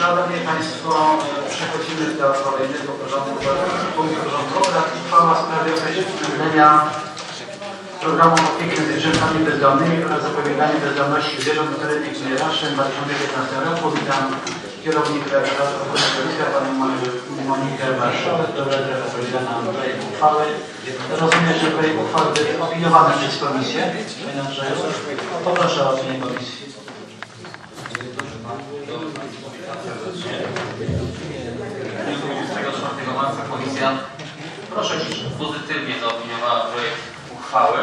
Szanowni Państwo, e, przechodzimy do kolejnego porządku, punktu porządkowego. Uchwała w sprawie określenia programu opieki nad zwierzętami bezdomnymi oraz zapobiegania bezdomności zwierząt na terenie gminy Raszyn w 2015 roku. Witam Rady Ochrony Środowiska, panią Mon- Monikę Warszawę, która zapowiedziała nam projekt uchwały. Rozumiem, że projekt uchwały będzie opiniowany przez komisję. Poproszę o opinię komisji. 24 marca komisja Proszę ciszę. pozytywnie zaopiniowała projekt uchwały.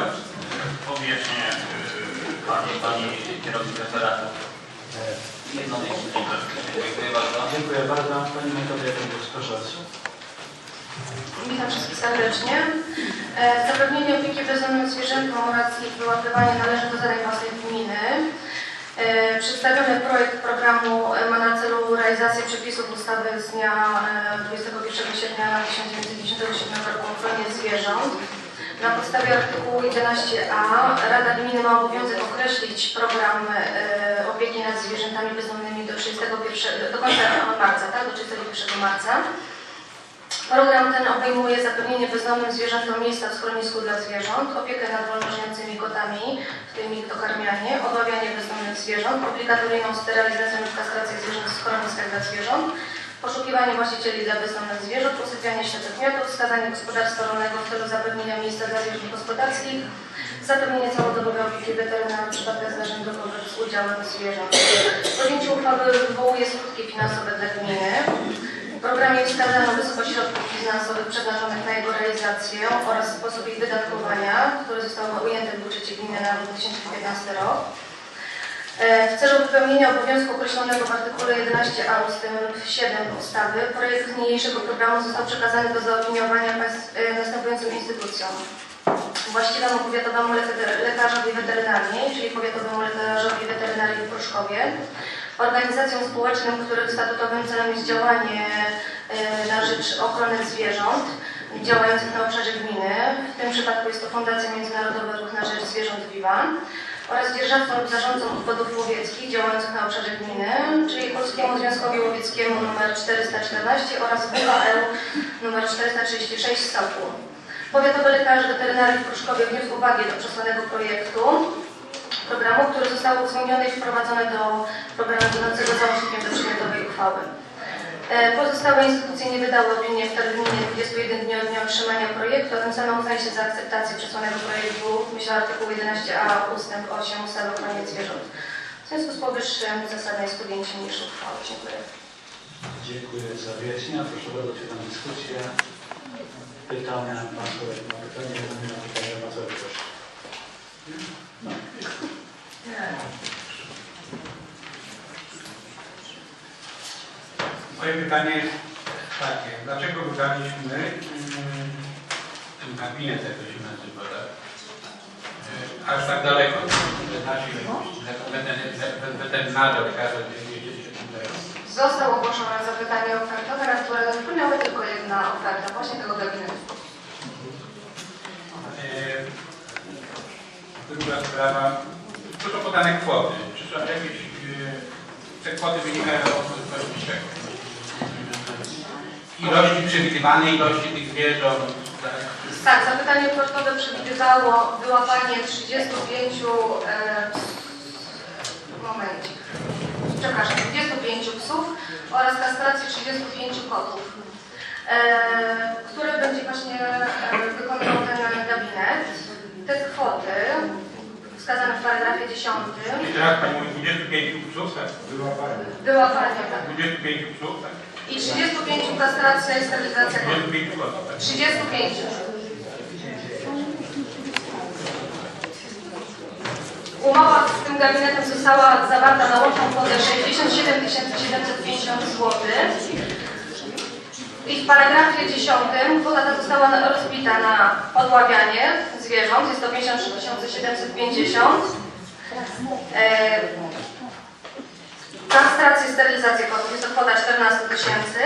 Powierzchnię yy, pani, pani kierownik referatu. Jednomyślnie. Dziękuję bardzo. Dziękuję bardzo. Pani Metodia, proszę bardzo. Witam wszystkich serdecznie. E, Zapewnienie opieki bezdomnym zwierzętom oraz ich wyłapywanie należy do zadań własnych gminy. E, Przedstawiony projekt programu e, ma na celu realizację przepisów ustawy z dnia e, 21 sierpnia 1997 roku o ochronie zwierząt. Na podstawie artykułu 11a Rada Gminy ma obowiązek określić program e, opieki nad zwierzętami bezdomnymi do, 31, do końca marca, tak? do 31 marca. Program ten obejmuje zapewnienie bezdomnym zwierzętom miejsca w schronisku dla zwierząt, opiekę nad wolnożyjącymi kotami, w tym ich dokarmianie, obawianie bezdomnych zwierząt, obligatoryjną sterylizację lub kastrację zwierząt w schroniskach dla zwierząt, poszukiwanie właścicieli dla bezdomnych zwierząt, usypianie ślepych miotów, wskazanie gospodarstwa rolnego w celu zapewnienia miejsca dla zwierząt gospodarskich, zapewnienie całodobowej opieki weterynarii w przypadkach zdarzeń drogowych z udziałem zwierząt. Podjęcie uchwały wywołuje skutki finansowe dla gminy. W programie wskazano wysokość środków finansowych przeznaczonych na jego realizację oraz sposób ich wydatkowania, które zostały ujęte w budżecie gminy na rok 2015 rok. E, W celu wypełnienia obowiązku określonego w artykule 11a ust. 7 ustawy projekt niniejszego programu został przekazany do zaopiniowania e, następującym instytucjom. Właściwemu powiatowemu lek- lekarzowi weterynarii, czyli powiatowemu lekarzowi weterynarii w Pruszkowie, organizacjom społecznym, których statutowym celem jest działanie e, na rzecz ochrony zwierząt działających na obszarze gminy. W tym przypadku jest to Fundacja Międzynarodowa Ruch na Rzecz Zwierząt Viva oraz dzierżawcom lub zarządcom obwodów łowieckich działających na obszarze gminy, czyli Polskiemu Związkowi Łowieckiemu nr 414 oraz WHL nr 436 z Soku. Powiatowy lekarz weterynarii w Pruszkowie wniósł uwagi do przesłanego projektu programu, który został uwzględniony i wprowadzony do programu będącego załącznikiem do przedmiotowej uchwały. E, Pozostałe instytucje nie wydały opinii w terminie 21 dni od dnia otrzymania projektu, a tym samym uznaje się za akceptację przesłanego projektu w myśl artykułu 11a ust. 8 ustawy o ochronie zwierząt. W związku z powyższym zasadne jest podjęcie niniejszej uchwały. Dziękuję. Dziękuję za wyjaśnienia. Proszę bardzo, otwieram dyskusję. Pytania, Pan Kolega ma pytanie, rozumiem, na pytanie co proszę. No. Moje pytanie jest takie, dlaczego wydaliśmy mm, ten gabinet, jak to się nazywa, tak? E, aż tak daleko, o czym teraz. Został ogłoszone zapytanie ofertowe, na które wpłynęła tylko jedna oferta, właśnie tego gabinetu. E, Druga sprawa, to są podane kwoty. Czy są jakieś, e, te kwoty wynikają z czego? Ilości przewidywanej ilości tych zwierząt, tak? Zapytanie ofertowe przewidywało wyłapanie 35, e, momencik, przepraszam, 25 psów oraz kastrację 35 kotów, e, które będzie właśnie e, wykonywał ten gabinet. Te kwoty wskazane w paragrafie 10 I teraz Pani mówi 25 psów, tak? wyłapanie tak, 25 psów, tak? i 35 kastracja i sterylizacja kotów. 25 kotów, tak? 35. Umowa z tym gabinetem została zawarta na łączną kwotę 67 750 zł. I w paragrafie 10 kwota ta została rozbita na odławianie zwierząt, jest to 53 750. E, kastrację, sterylizację kotów, jest to kwota 14 tysięcy.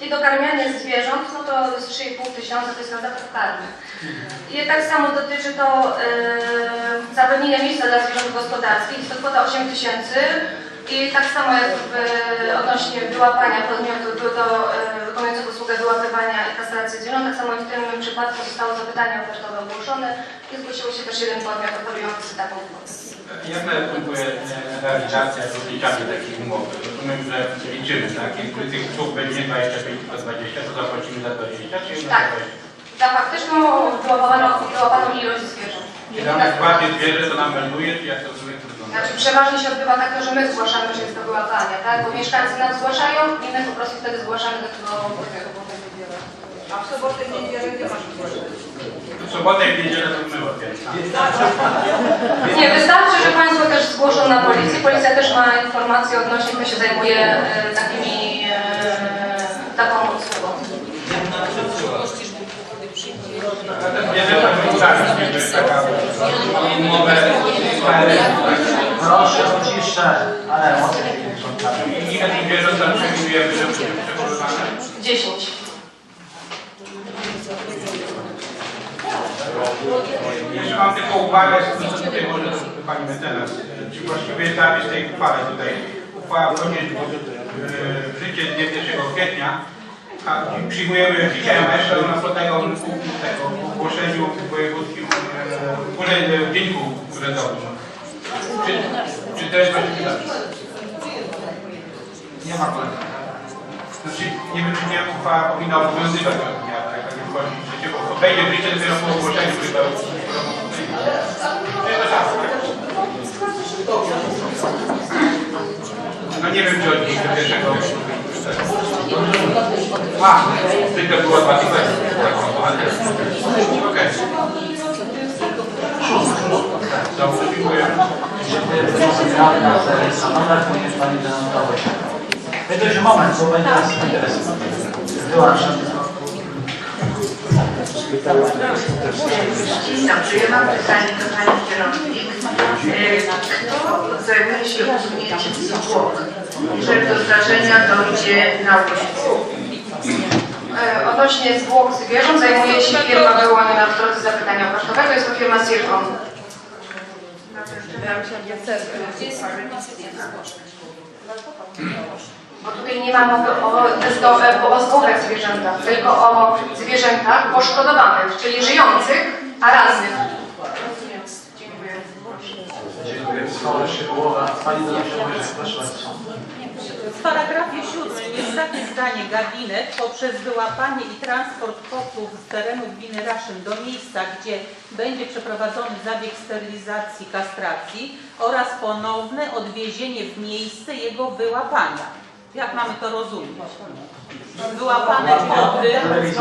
I dokarmianie zwierząt, no to jest 3,5 tysiąca, to jest mandatów karnych. I tak samo dotyczy to yy, zapewnienia miejsca dla zwierząt gospodarskich, jest to kwota 8 tysięcy. I tak samo jak w, odnośnie wyłapania podmiotu do, do e, wykonujących usługę wyłapywania i kastracji zwierząt. Tak samo w tym przypadku zostało zapytanie ofertowe ogłoszone i zgłosiło się też jeden podmiot oferujący taką kwotę. Jak następuje e, realizacja rozliczania takiej umowy? Rozumiem, że liczymy, tak? Jeśli tych usług będzie 25 tylko 20, to zapłacimy za 20, czy za Tak. 20? Za faktyczną wyłapaną, ilość zwierząt. Jeśli nam złapie zwierzę, to nam melduje, czy jak to? Znaczy przeważnie się odbywa tak, to, że my zgłaszamy, że jest to wyłapanie, tak? Bo mieszkańcy nam zgłaszają i my po prostu wtedy zgłaszamy do tego podmiotu. A w sobotę i niedzielę nie masz W sobotę i niedzielę to my łapiemy. Nie, wystarczy, że Państwo też zgłoszą na policję. Policja też ma informacje odnośnie, kto się zajmuje e, takimi, e, taką usługą. Nie umowę Proszę o ciszę, ale emocje nie i ile tych tam przewidujemy, że będzie przechowywane? 10. Jeszcze mam tylko uwagę, co tutaj może Pani Mecenas, czy właściwie zapis tej uchwały tutaj, uchwała wchodzi w życie z dnia 1 kwietnia, a przyjmujemy dzisiaj, jeszcze ona po tego, tego ogłoszeniu w wojewódzkim e, urząd- w dzienniku urzędowym. Czy, czy jest właściwy zapis? Nie ma problemu. Znaczy, nie wiem, czy nie uchwała powinna obowiązywać od dnia, tak, jak wchodzi w życie, bo wejdzie w życie dopiero po ogłoszeniu tak? No nie wiem, czy od do pierwszego. A, było dwa tygodnie. Okej. Dobrze, dziękuję. Dziękuję bardzo. Samochód również Pani denotować. Wydłuż moment, bo będzie nas interesował. Wyłączam. Dzień dobry, ja mam pytanie do Pani Kierownik. E, Kto zajmuje się usunięciem zwłok, że do zdarzenia dojdzie na ulicy? E, Odnośnie zwłok zwierząt zajmuje się firma wyłoniona w drodze zapytania ofertowego. Jest to firma Circon. Bo tutaj nie ma mowy o, e, o zwłokach zwierzętach, tylko o zwierzętach poszkodowanych, czyli żyjących, a raznych. Dziękuję. Dziękuję. Pani denotować, proszę bardzo. W paragrafie siódmym jest takie zdanie gabinet poprzez wyłapanie i transport kotów z terenu gminy Raszyn do miejsca, gdzie będzie przeprowadzony zabieg sterylizacji, kastracji oraz ponowne odwiezienie w miejsce jego wyłapania. Jak mamy to rozumieć? Wyłapane koty,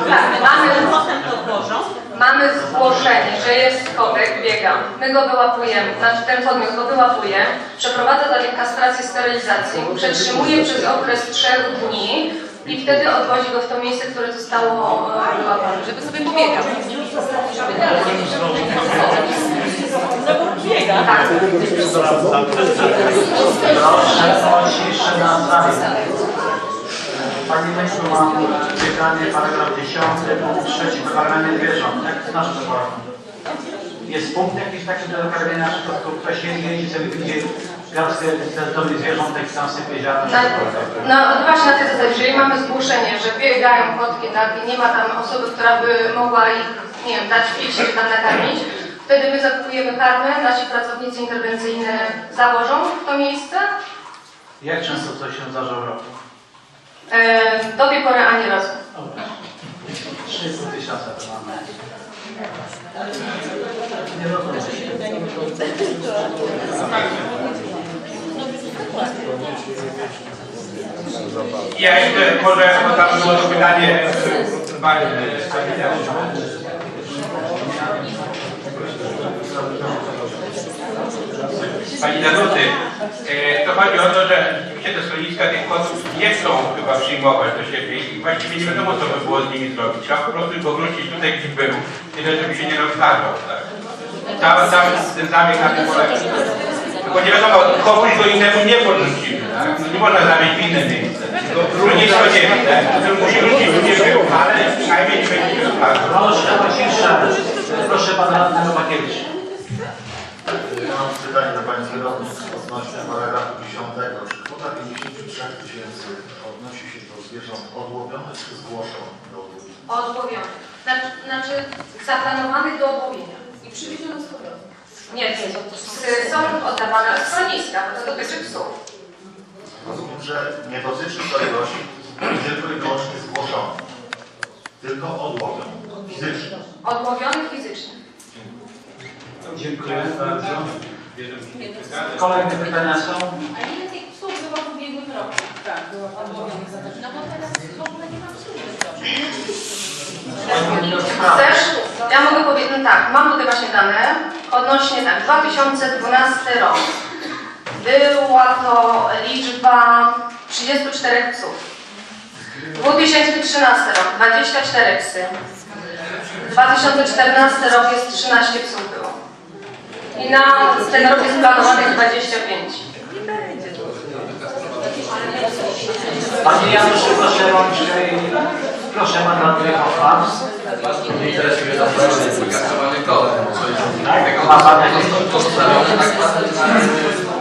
tak, mamy potem to tworzą. Mamy zgłoszenie, że jest kotek, biega. My go wyłapujemy, znaczy ten podmiot go wyłapuje, przeprowadza zabieg kastracji, sterylizacji, przetrzymuje przez okres trzech dni i wtedy odwozi go w to miejsce, które zostało e, wyłapane. Żeby sobie pobiegał. Biega. Tak. Proszę o ciszę na sali. Pani Myślu, mam pytanie, paragraf 10, punkt 3, wykarmianie zwierząt. Jak to znaczy wykarmianie? Jest punkt jakiś taki do na przykład tylko ktoś jeździ sobie widzi garstkę terytorium zwierzątek i tam sypie ziarno. Na, no właśnie na tej zasadzie, jeżeli mamy zgłoszenie, że biegają kotki, tak, i nie ma tam osoby, która by mogła ich, nie wiem, dać pić czy tam nakarmić, wtedy my zakupujemy karmę, nasi pracownicy interwencyjni założą w to miejsce. Jak często to się zdarza w roku? E, do tej pory ani razu. 3,5 tysiąca to mamy. Nie rozumiem. Ja jeszcze może, bo tam było pytanie e, bardziej Pani Danuty, e, to chodzi o to, że oczywiście te schroniska tych kotów nie chcą chyba przyjmować do siebie i właściwie nie wiadomo co by było z nimi zrobić. Trzeba po prostu go wrócić tutaj gdzie był, tyle żeby się nie roztarzał. Tak? Cały, cały ten zabieg na tym polega. Tylko nie wiadomo, komuś go innemu nie porzucimy. Tak? No nie można zamieść w inne miejsce. Tylko schronisko nie wiem, tak? To musi wrócić gdzie był, ale przynajmniej nie będzie się roztarzał. Proszę. Proszę pana radnego Bakiewicz. Ja mam pytanie do Pani Kierownik odnośnie paragrafu 10. Czy kwota 53 tysięcy odnosi się do zwierząt odłowionych czy zgłoszonych do odłowienia? Odłowionych. Znaczy, znaczy zaplanowanych do odłowienia. I przywiezione z powrotem. Nie, nie, są oddawane od schroniska, bo to dotyczy psów. Rozumiem, że nie dotyczy to ilości tylko i wyłącznie zgłoszonych, tylko odłowionych, fizycznych. Odłowionych fizycznie. Dziękuję bardzo. Kolejne pytania są? A ile tych psów było w ubiegłym roku? Chcesz? Ja mogę powiedzieć, no tak, mam tutaj właśnie dane odnośnie tak, 2012 rok. Była to liczba 34 psów. 2013 rok 24 psy. 2014 rok jest 13 psów było. I na ten rok jest planowanych 25. Panie Januszu, proszę łączej, proszę Pana Andrzeja Hoffman. Nie interesuje nas bardzo zagazowany kod. Tak? Ma Pan jakieś Postawione tak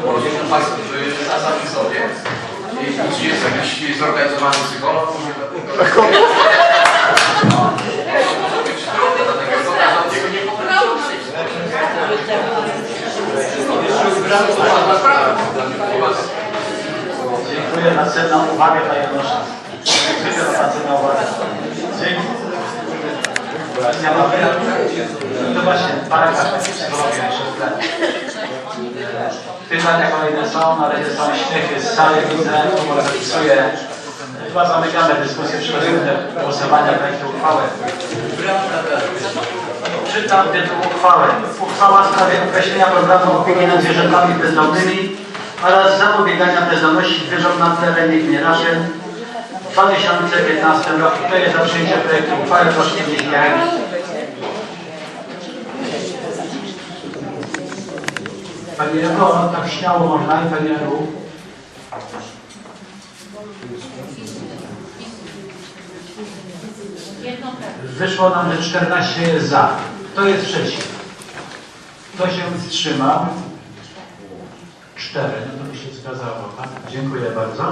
powiedział Państwu, że na samym sobie. I czy jest jakiś zorganizowany psycholog? To może Dziękuję za cenną uwagę Panie Januszu. Dziękuję za cenną uwagę. Dzięki. Mam no właśnie, paragraf psychologia jeszcze w tle. Pytania kolejne są, na razie są śmiechy z sali, widzę, to zapisuję. Chyba zamykamy dyskusję, przechodzimy do głosowania projektu uchwały. Czytam tytuł uchwały. Uchwała w sprawie określenia programu opieki nad zwierzętami bezdomnymi oraz zapobiegania bezdomności zwierząt na terenie gminy Raszyn w 2015 roku. Kto jest za przyjęciem projektu uchwały? Proszę podnieść rękę. Panie Ewo, tak śmiało można i Panie prawdę. Wyszło nam, że 14 jest za. Kto jest przeciw? Kto się wstrzymał? Cztery. No to by się zgadzało, tak? Dziękuję bardzo.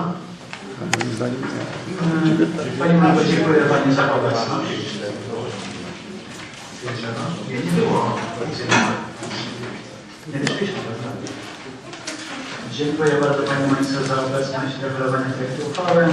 Mm, Pani Margo, dziękuję Pani za obecność. Nie, nie było. Nie wyszliśmy, prawda? Dziękuję bardzo Pani Monice za obecność i referowanie projektu uchwały.